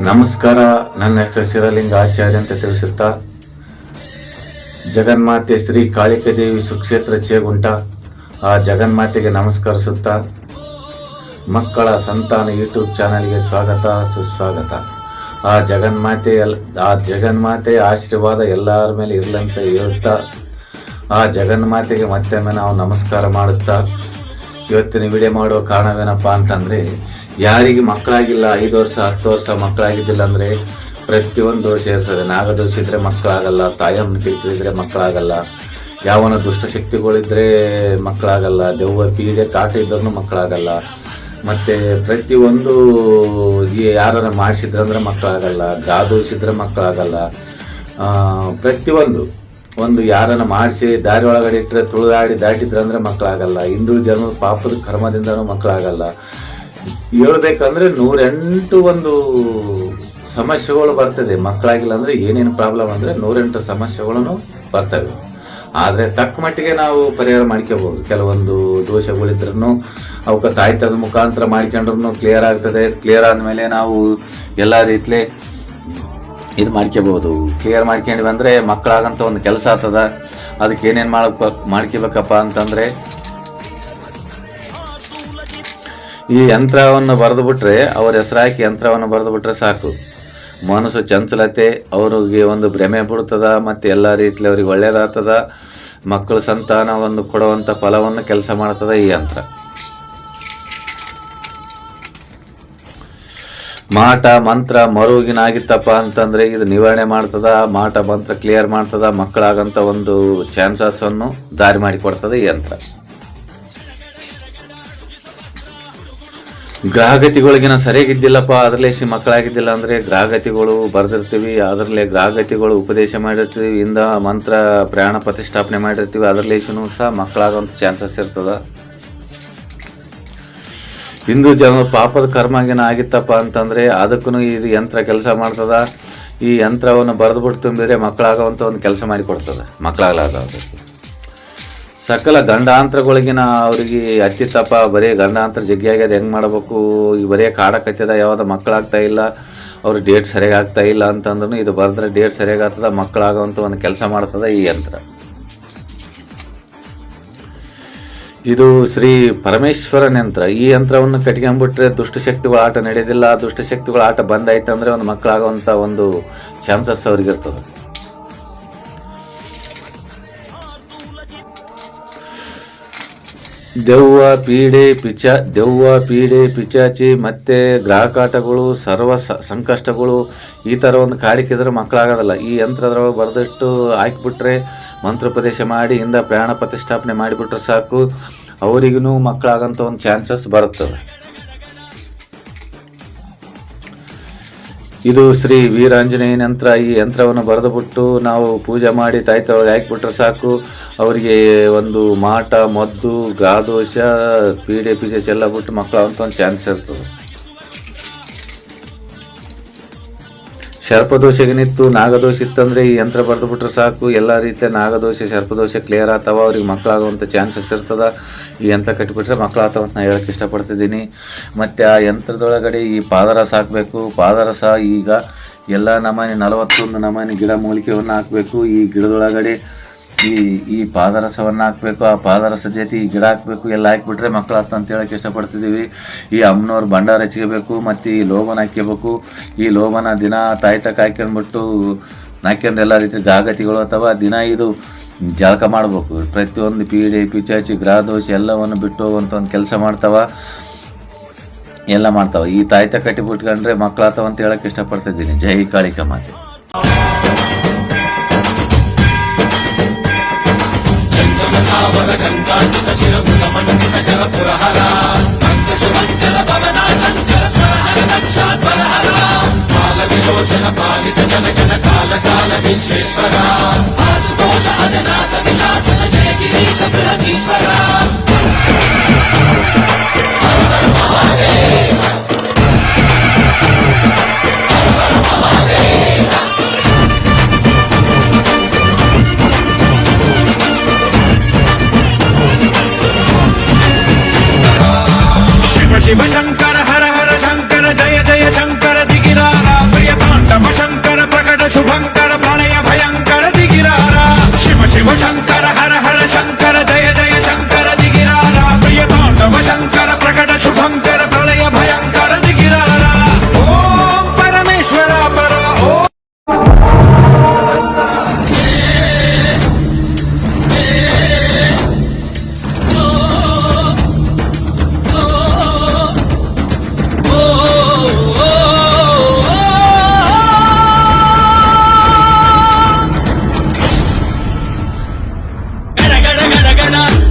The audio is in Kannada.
ನಮಸ್ಕಾರ. ನನ್ನ ಹೆಸರು ಶಿರಲಿಂಗ ಆಚಾರ್ಯ ಅಂತ ತಿಳಿಸುತ್ತಾ ಜಗನ್ಮಾತೆ ಶ್ರೀ ಕಾಳಿಕ ದೇವಿ ಸುಕ್ಷೇತ್ರ ಚೇಗುಂಟ ಆ ಜಗನ್ಮಾತೆಗೆ ನಮಸ್ಕರಿಸುತ್ತಾ, ಮಕ್ಕಳ ಸಂತಾನ ಯೂಟ್ಯೂಬ್ ಚಾನಲ್ಗೆ ಸ್ವಾಗತ, ಸುಸ್ವಾಗತ. ಆ ಜಗನ್ಮಾತೆ ಎಲ್ ಆ ಜಗನ್ಮಾತೆಯ ಆಶೀರ್ವಾದ ಎಲ್ಲರ ಮೇಲೆ ಇರಲಂತ ಹೇಳುತ್ತಾ ಆ ಜಗನ್ಮಾತೆಗೆ ಮತ್ತೊಮ್ಮೆ ನಾವು ನಮಸ್ಕಾರ ಮಾಡುತ್ತಾ, ಇವತ್ತಿನ ವಿಡಿಯೋ ಮಾಡುವ ಕಾರಣವೇನಪ್ಪ ಅಂತಂದ್ರೆ ಯಾರಿಗೆ ಮಕ್ಕಳಾಗಿಲ್ಲ, ಐದು ವರ್ಷ, ಹತ್ತು ವರ್ಷ ಮಕ್ಕಳಾಗಿದ್ದಿಲ್ಲ ಅಂದರೆ ಪ್ರತಿಯೊಂದು ದೋಷ ಇರ್ತದೆ. ನಾಗದೋಷ ಇದ್ರೆ ಮಕ್ಕಳಾಗಲ್ಲ, ತಾಯಮ್ಮನ ಕಿರಿಕಿರಿದ್ರೆ ಮಕ್ಕಳಾಗಲ್ಲ, ಯಾವನ ದುಷ್ಟಶಕ್ತಿಗಳಿದ್ರೆ ಮಕ್ಕಳಾಗಲ್ಲ, ದೆವ್ವ ಪೀಡೆ ಕಾಟ ಇದ್ರೂ ಮಕ್ಕಳಾಗಲ್ಲ, ಮತ್ತೆ ಪ್ರತಿಯೊಂದು ಯಾರನ್ನ ಮಾಡಿಸಿದ್ರಂದ್ರೆ ಮಕ್ಕಳಾಗಲ್ಲ ಗಾದೋಷಿದ್ರೆ ಮಕ್ಕಳಾಗಲ್ಲ ಪ್ರತಿಯೊಂದು ಒಂದು ಯಾರನ್ನ ಮಾಡಿಸಿ ದಾರಿ ಒಳಗಡೆ ಇಟ್ಟರೆ ತುಳಿದಾಡಿ ದಾಟಿದ್ರಂದ್ರೆ ಮಕ್ಕಳಾಗಲ್ಲ ಹಿಂದುಳಿದ ಜನರು ಪಾಪದ ಕರ್ಮದಿಂದನೂ ಮಕ್ಕಳಾಗಲ್ಲ. ಹೇಳ್ಬೇಕಂದ್ರೆ ನೂರೆಂಟು ಒಂದು ಸಮಸ್ಯೆಗಳು ಬರ್ತದೆ. ಮಕ್ಕಳಾಗಿಲ್ಲ ಅಂದ್ರೆ ಏನೇನು ಪ್ರಾಬ್ಲಮ್ ಅಂದ್ರೆ ನೂರೆಂಟು ಸಮಸ್ಯೆಗಳನ್ನು ಬರ್ತವೆ. ಆದ್ರೆ ತಕ್ಕ ಮಟ್ಟಿಗೆ ನಾವು ಪರಿಹಾರ ಮಾಡ್ಕೋಬಹುದು ಕೆಲವೊಂದು ದೋಷಗಳಿದ್ರೂ ಅವಕ್ಕೆ ತಾಯ್ತದ ಮುಖಾಂತರ ಮಾಡ್ಕೊಂಡ್ರು ಕ್ಲಿಯರ್ ಆಗ್ತದೆ. ಕ್ಲಿಯರ್ ಆದ್ಮೇಲೆ ನಾವು ಎಲ್ಲ ರೀತಿಲಿ ಇದು ಮಾಡ್ಕೋಬಹುದು ಕ್ಲಿಯರ್ ಮಾಡ್ಕೊಂಡ್ವಿ ಅಂದ್ರೆ ಮಕ್ಕಳಾಗಂತ ಒಂದು ಕೆಲಸ ಆಗ್ತದ. ಅದಕ್ಕೆ ಏನೇನು ಮಾಡಕ್ ಮಾಡ್ಕೋಬೇಕಪ್ಪ ಅಂತಂದ್ರೆ ಈ ಯಂತ್ರವನ್ನು ಬರೆದು ಬಿಟ್ರೆ ಅವ್ರ ಹೆಸರಾಕಿ ಯಂತ್ರವನ್ನು ಬರೆದು ಬಿಟ್ರೆ ಸಾಕು. ಮನಸ್ಸು ಚಂಚಲತೆ, ಅವ್ರಿಗೆ ಒಂದು ಭ್ರಮೆ ಬಿಡ್ತದ ಮತ್ತೆ ಎಲ್ಲ ರೀತಿಲಿ ಅವ್ರಿಗೆ ಒಳ್ಳೇದಾಗ್ತದ, ಮಕ್ಕಳ ಸಂತಾನ ಒಂದು ಕೊಡುವಂತ ಫಲವನ್ನು ಕೆಲಸ ಮಾಡ್ತದ ಈ ಯಂತ್ರ. ಮಾಟ, ಮಂತ್ರ ಮರುಗಿನಾಗಿತ್ತಪ್ಪ ಅಂತಂದ್ರೆ ಇದು ನಿವಾರಣೆ ಮಾಡ್ತದ, ಮಾಟ, ಮಂತ್ರ ಕ್ಲಿಯರ್ ಮಾಡ್ತದ, ಮಕ್ಕಳಾಗಂತ ಒಂದು ಚಾನ್ಸಸ್ ಅನ್ನು ದಾರಿ ಮಾಡಿಕೊಡ್ತದೆ ಈ ಯಂತ್ರ. ಗ್ರಹಗತಿಗಳಿಗಿನ ಸರಿಯಾಗಿದ್ದಿಲ್ಲಪ್ಪ, ಅದರಲ್ಲೇ ಮಕ್ಕಳಾಗಿದ್ದಿಲ್ಲ ಅಂದ್ರೆ ಗ್ರಹಗತಿಗಳು ಬರ್ದಿರ್ತೀವಿ, ಅದರಲ್ಲೇ ಗ್ರಹಗತಿಗಳು ಉಪದೇಶ ಮಾಡಿರ್ತೀವಿ, ಇಂದ ಮಂತ್ರ ಪ್ರಯಾಣ ಪ್ರತಿಷ್ಠಾಪನೆ ಮಾಡಿರ್ತೀವಿ ಅದರಲ್ಲೇಶನು ಸಹ ಮಕ್ಕಳಾಗೋಂಥ ಚಾನ್ಸಸ್ ಇರ್ತದ. ಹಿಂದೂ ಜನ ಪಾಪದ ಕರ್ಮಗಿನ ಆಗಿತ್ತಪ್ಪ ಅಂತಂದ್ರೆ ಅದಕ್ಕೂ ಇದು ಯಂತ್ರ ಕೆಲಸ ಮಾಡ್ತದ. ಈ ಯಂತ್ರವನ್ನು ಬರೆದ್ಬಿಟ್ಟು ತುಂಬಿದ್ರೆ ಮಕ್ಕಳಾಗೋವಂಥ ಒಂದು ಕೆಲಸ ಮಾಡಿಕೊಡ್ತದೆ ಮಕ್ಕಳಾಗಲಾಗ ಸಕಲ ಗಂಡಾಂತರಗಳಿಗಿನ ಅವ್ರಿಗೆ ತಪ್ಪ, ಬರೀ ಗಂಡಾಂತರ ಜಗ್ಗಿ ಆಗ್ಯದ, ಹೆಂಗೆ ಮಾಡಬೇಕು? ಈ ಬರೀ ಕಾಡಕತ್ತದ ಯಾವ್ದು ಮಕ್ಕಳಾಗ್ತಾ ಇಲ್ಲ, ಅವ್ರ ಡೇಟ್ ಸರಿಯಾಗಿ ಆಗ್ತಾ ಇಲ್ಲ ಅಂತಂದ್ರೂ ಇದು ಬರೆದ್ರೆ ಡೇಟ್ ಸರಿಯಾಗಿ ಆಗ್ತದ ಮಕ್ಕಳಾಗೋಂಥ ಒಂದು ಕೆಲಸ ಮಾಡ್ತದ ಈ ಯಂತ್ರ. ಇದು ಶ್ರೀ ಪರಮೇಶ್ವರನ ಯಂತ್ರ. ಈ ಯಂತ್ರವನ್ನು ಕಟ್ಕೊಂಡ್ಬಿಟ್ರೆ ದುಷ್ಟಶಕ್ತಿಗಳ ಆಟ ನಡೆಯೋದಿಲ್ಲ ದುಷ್ಟಶಕ್ತಿಗಳ ಆಟ ಬಂದಾಯ್ತು ಅಂದರೆ ಒಂದು ಮಕ್ಕಳಾಗುವಂಥ ಒಂದು ಚಾನ್ಸಸ್ ಅವ್ರಿಗಿರ್ತದೆ. ದೆವ್ವ ಪೀಡೆ ಪಿಚ, ದೆವ್ವ ಪೀಡೆ ಪಿಚಾಚಿ, ಮತ್ತೆ ಗ್ರಾಹಕಾಟಗಳು, ಸರ್ವ ಸಂಕಷ್ಟಗಳು, ಈ ಥರ ಒಂದು ಕಾಡಿಕಿದ್ರೆ ಮಕ್ಕಳಾಗೋದಲ್ಲ. ಈ ಯಂತ್ರದೊಳಗೆ ಬರೆದಿಟ್ಟು ಹಾಕಿಬಿಟ್ರೆ ಮಂತ್ರೋಪದೇಶ ಮಾಡಿ, ಇಂದ ಪ್ರಾಣ ಪ್ರತಿಷ್ಠಾಪನೆ ಮಾಡಿಬಿಟ್ರೆ ಸಾಕು ಅವರಿಗೂ ಮಕ್ಕಳಾಗಂಥ ಒಂದು ಚಾನ್ಸಸ್ ಬರುತ್ತದೆ ಇದು ಶ್ರೀ ವೀರಾಂಜನೇಯ ಯಂತ್ರ ಈ ಯಂತ್ರವನ್ನು ಬರೆದುಬಿಟ್ಟು ನಾವು ಪೂಜೆ ಮಾಡಿ ತಾಯ್ತೊಳಗೆ ಹಾಕಿಬಿಟ್ರೆ ಸಾಕು. ಅವರಿಗೆ ಒಂದು ಮಾಟ, ಮದ್ದು, ಗಾದೋಷ ಪೀಡೆ ಪೀಜೆ ಚೆಲ್ಲ ಬಿಟ್ಟು ಅಂತ ಒಂದು ಚಾನ್ಸ್ ಇರ್ತದೆ. ಸರ್ಪದೋಷಗೇನಿತ್ತು ನಾಗದೋಷ ಇತ್ತಂದ್ರೆ ಈ ಯಂತ್ರ ಬರೆದು ಬಿಟ್ರೆ ಸಾಕು. ಎಲ್ಲ ರೀತಿಯ ನಾಗದೋಷ ಸರ್ಪದೋಷ ಕ್ಲಿಯರ್ ಆಗ್ತಾವ ಅವ್ರಿಗೆ ಮಕ್ಕಳಾಗುವಂಥ ಚಾನ್ಸಸ್ ಇರ್ತದ. ಈ ಯಂತ್ರ ಕಟ್ಟಿಬಿಟ್ರೆ ಮಕ್ಕಳಾಗ್ತಾವ ಅಂತ ನಾ ಹೇಳಕ್ ಇಷ್ಟಪಡ್ತಿದ್ದೀನಿ. ಮತ್ತೆ ಆ ಯಂತ್ರದೊಳಗಡೆ ಈ ಪಾದರಸ ಹಾಕಬೇಕು. ಪಾದರಸ ಈಗ ಎಲ್ಲ ನಮೂನೆ ನಲವತ್ತೊಂದು ನಮೂನೆ ಗಿಡ ಮೂಲಿಕೆಯನ್ನು ಹಾಕಬೇಕು. ಈ ಗಿಡದೊಳಗಡೆ ಈ ಈ ಪಾದರಸವನ್ನು ಹಾಕಬೇಕು ಆ ಪಾದರಸ ಜೊತೆ ಈ ಗಿಡ ಹಾಕಬೇಕು, ಎಲ್ಲ ಹಾಕ್ಬಿಟ್ರೆ ಮಕ್ಕಳು ಆತ ಅಂತ ಹೇಳಕ್ಕೆ ಇಷ್ಟಪಡ್ತಿದ್ದೀವಿ. ಈ ಅಮ್ಮನವ್ರು ಭಂಡಾರ ಹಚ್ಕೋಬೇಕು ಮತ್ತು ಈ ಲೋಬನ ಹಾಕ್ಕೋಬೇಕು ಈ ಲೋಬನ ದಿನ ತಾಯ್ತಕ್ಕ ಹಾಕ್ಕೊಂಡ್ಬಿಟ್ಟು ಹಾಕ್ಯಂಡು ಎಲ್ಲ ರೀತಿ ಗಾಗತಿಗಳು ಅಥವಾ ದಿನ ಇದು ಜಳಕ ಮಾಡಬೇಕು. ಪ್ರತಿಯೊಂದು ಪೀಡೆ, ಪಿಚಾಚಿ, ಗ್ರಹದೋಷ ಎಲ್ಲವನ್ನು ಬಿಟ್ಟು ಹೋಗುವಂಥ ಒಂದು ಕೆಲಸ ಮಾಡ್ತಾವ. ಎಲ್ಲ ಮಾಡ್ತಾವ. ಈ ತಾಯ್ತ ಕಟ್ಟಿ ಬಿಟ್ಕೊಂಡ್ರೆ ಮಕ್ಕಳಾತವ ಅಂತ ಹೇಳಕ್ಕೆ ಇಷ್ಟಪಡ್ತಿದ್ದೀನಿ. ಜೈ ಕಾಳಿಕ ಮಾತೆ. విశ్వేశ్వర భాసుకోష అదనా సకశాసన జయ గిరీశ బృహదీశ్వరా not